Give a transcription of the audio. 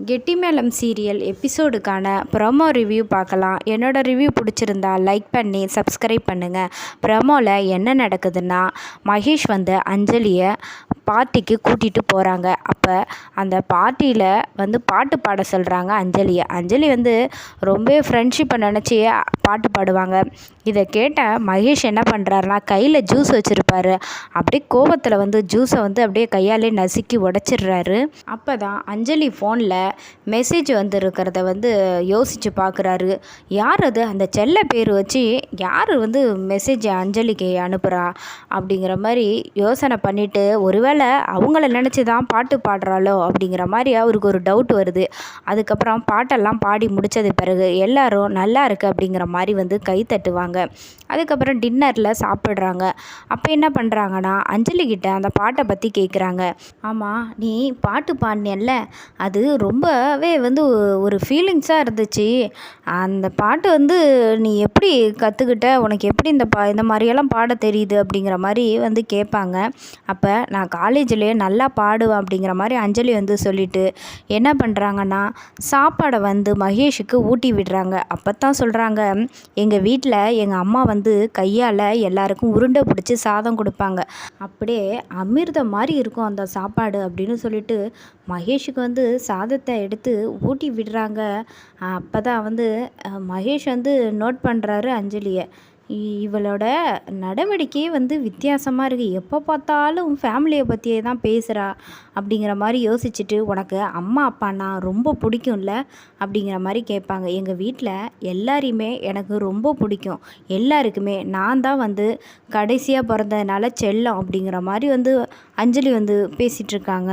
கெட்டிமேளம் serial எபிசோடுக்கான promo review பார்க்கலாம். என்னோட ரிவ்யூ பிடிச்சிருந்தா லைக் பண்ணி சப்ஸ்கிரைப் பண்ணுங்கள் ப்ரோமோவில் என்ன நடக்குதுன்னா மகேஷ் வந்து அஞ்சலியை பார்ட்டிக்கு கூட்டிகிட்டு போகிறாங்க அப்போ அந்த பார்ட்டியில் வந்து பாட்டு பாட சொல்கிறாங்க அஞ்சலியை. அஞ்சலி வந்து ரொம்ப ஃப்ரெண்ட்ஷிப்பை நினச்சி பாட்டு பாடுவாங்க. இதை கேட்ட மகேஷ் என்ன பண்ணுறாருனா கையில் ஜூஸ் வச்சுருப்பாரு. அப்படியே கோபத்தில் வந்து ஜூஸை வந்து அப்படியே கையாலே நசுக்கி உடச்சிடுறாரு. அப்போ தான் அஞ்சலி ஃபோனில் மெசேஜ் வந்துருக்கிறத வந்து யோசித்து பார்க்குறாரு யார் அது? அந்த செல்ல பேர் வச்சு யார் வந்து மெசேஜ் அஞ்சலிக்கு அனுப்புகிறா அப்படிங்கிற மாதிரி யோசனை பண்ணிவிட்டு ஒருவேளை அவங்கள நினச்சி தான் பாட்டு பாடுறாளோ அப்படிங்கிற மாதிரி அவருக்கு ஒரு டவுட் வருது. அதுக்கப்புறம் பாட்டெல்லாம் பாடி முடித்தது பிறகு எல்லாரும் நல்லா இருக்குது அப்படிங்கிற மாதிரி வந்து கை தட்டுவாங்க. அதுக்கப்புறம் டின்னரில் சாப்பிட்றாங்க. அப்போ என்ன பண்ணுறாங்கன்னா அஞ்சலிக்கிட்ட அந்த பாட்டை பற்றி கேட்குறாங்க ஆமாம் நீ பாட்டு பாடினல்ல அது ரொம்பவே வந்து ஒரு ஃபீலிங்ஸாக இருந்துச்சு. அந்த பாட்டு வந்து நீ எப்படி கற்றுக்கிட்ட உனக்கு எப்படி இந்த பா இந்த மாதிரியெல்லாம் பாட தெரியுது அப்படிங்கிற மாதிரி வந்து கேட்பாங்க. அப்போ நான் கா காலேஜ்லேயே நல்லா பாடுவேன் அப்படிங்கிற மாதிரி அஞ்சலி வந்து சொல்லிவிட்டு என்ன பண்ணுறாங்கன்னா சாப்பாடை வந்து மகேஷுக்கு ஊட்டி விடுறாங்க. அப்போ தான் சொல்கிறாங்க எங்கள் வீட்டில் எங்கள் அம்மா வந்து கையால் எல்லாருக்கும் உருண்டை பிடிச்சி சாதம் கொடுப்பாங்க. அப்படியே அமிர்தம் மாதிரி இருக்கும் அந்த சாப்பாடு அப்படின்னு சொல்லிட்டு மகேஷுக்கு வந்து சாதத்தை எடுத்து ஊட்டி விடுறாங்க. அப்போ தான் வந்து மகேஷ் வந்து நோட் பண்ணுறாரு அஞ்சலியை. இவளோட நடவடிக்கையே வந்து வித்தியாசமாக இருக்குது எப்போ பார்த்தாலும் ஃபேமிலியை பற்றியே தான் பேசுகிறா அப்படிங்கிற மாதிரி யோசிச்சுட்டு உனக்கு அம்மா அப்பானா ரொம்ப பிடிக்கும்ல அப்படிங்கிற மாதிரி கேட்பாங்க. எங்கள் வீட்டில் எல்லாரையுமே எனக்கு ரொம்ப பிடிக்கும். எல்லாருக்குமே நான் தான் வந்து கடைசியாக பிறந்ததுனால செல்லம் அப்படிங்கிற மாதிரி வந்து அஞ்சலி வந்து பேசிகிட்ருக்காங்க